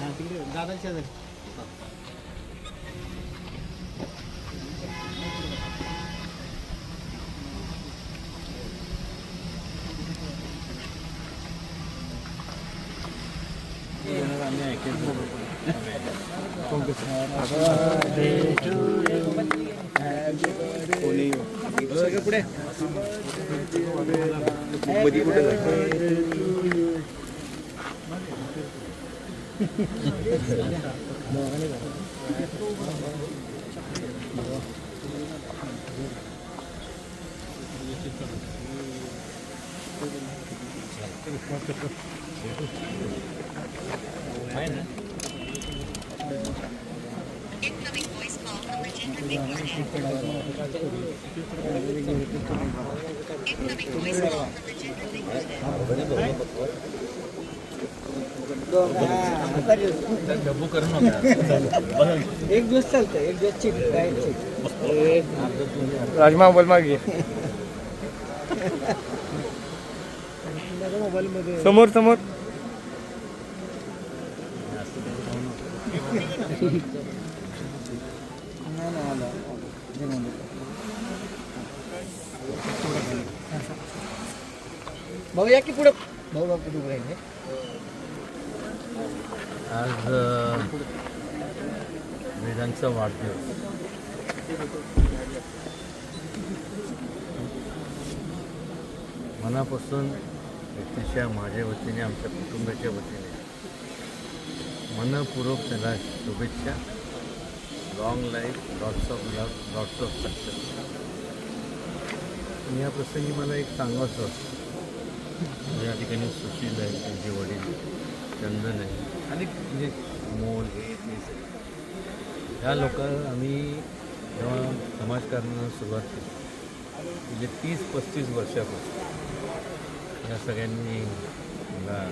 हां तिकडे दादा शेजारी कोणी सगळं पुढे मध्ये कुठे Thank you. एक दिवस चालतं एक दिवस चिक राजमा मोबाईल मागे. मोबाईल मध्ये समोर समोर नाही नाही आला जे म्हणलं. भाऊ या की पुढे? भाऊ बापू तू आज वेदांचा वाढदिवस. मनापासून व्यक्तिशा माझ्या वतीने आमच्या कुटुंबाच्या वतीने मनपूर्वक त्याला शुभेच्छा. Long life lots of love lots of success या प्रसंगी मला एक सांगायचं होतं या ठिकाणी सुशील आहे त्यांचे वडील चंदन आहे. आणि म्हणजे मोल हे ते ह्या लोक आम्ही जेव्हा समाजकारणाला सुरुवात केली म्हणजे तीस पस्तीस वर्षापासून या सगळ्यांनी मला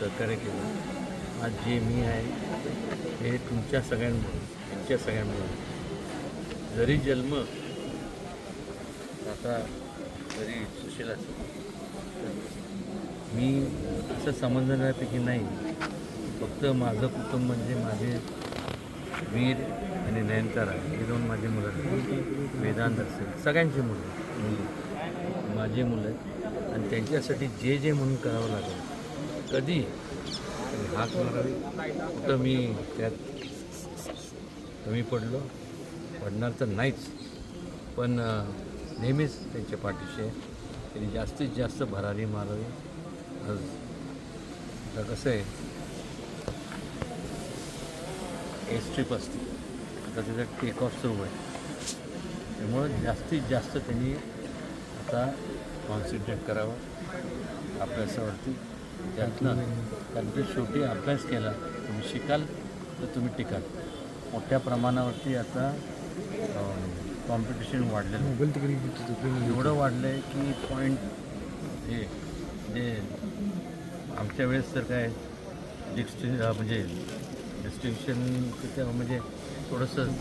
सहकार्य केलं. आज जे मी आहे हे तुमच्या सगळ्यांमुळे तुमच्या सगळ्यांमुळे. जरी जन्म आता जरी सुशील असेल मी असं समजण्यापैकी नाही. फक्त माझं कुटुंब म्हणजे माझे वीर आणि नयनतारा हे दोन माझी मुलं आहेत. वेदांत असेल सगळ्यांची मुलं मुली माझी मुलं आहेत. आणि त्यांच्यासाठी जे जे म्हणून करावं लागेल कधी? हात मारावी. कुठं मी त्यात कमी पडलो. पडणार तर नाहीच. पण नेहमीच त्यांच्या पाठीशी त्यांनी जास्तीत जास्त भरारी मारावी. आज आता कसं आहे? एस ट्रिप असते. आता त्याचं टेक ऑफ सुरू आहे. त्यामुळं जास्तीत जास्त त्यांनी आता कॉन्सन्ट्रेट करावं. अभ्यासावरती त्यातनं की शेवटी अभ्यास केला तुम्ही शिकाल तर तुम्ही टिकाल. मोठ्या प्रमाणावरती आता कॉम्पिटिशन वाढलेलं आहे. एवढं वाढलं आहे की पॉईंट हे जे आमच्या वेळेस तर काय डिस्टि म्हणजे डिस्टिंक्शन म्हणजे थोडंसं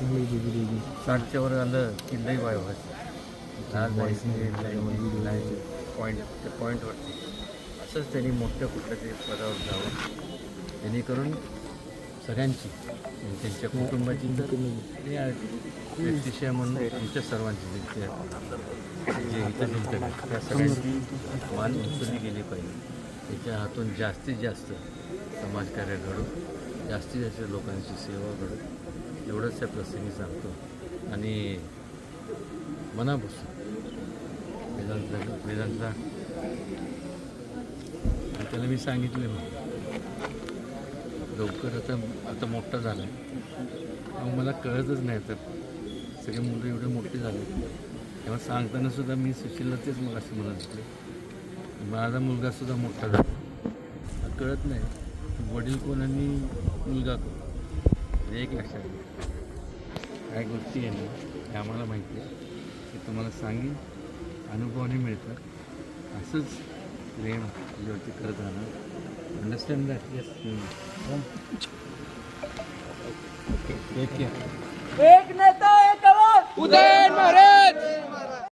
साठच्या वर आलं की लई वाय व्हायचं. आज नाही. पॉईंट त्या पॉईंटवरती असंच त्यांनी मोठ्या कुठल्या तरी पदावर जावं. जेणेकरून सगळ्यांची त्यांच्या कुटुंबाची व्यक्तिशय म्हणून आमच्या सर्वांची जे आहेत त्या सगळ्यांची. मान उचलली गेली पाहिजे. त्याच्या हातून जास्तीत जास्त समाजकार्य घडू. जास्तीत जास्त लोकांची सेवा घडू. एवढंच त्या प्रसंगी सांगतो. आणि मनापासून वेदांत वेदांतला त्याला मी सांगितलं मग लवकर आता आता मोठा झाला आहे मला कळतच नाही तर सगळे मुलं एवढे मोठे झाले. तेव्हा सांगताना सुद्धा मी सुशीलला तेच मग असं म्हणत होते. माझा मुलगा सुद्धा मोठा झाला. कळत नाही. वडील कोण आणि मुलगा कोण? म्हणजे एक लक्षात काय गोष्टी आहे ना हे आम्हाला माहिती आहे. ते तुम्हाला सांगेन. अनुभवाने मिळतात. असंच प्रेम तुझ्यावरती करत राहणार understand that yes okay take care एक नेता एक आवाज उदयन महाराज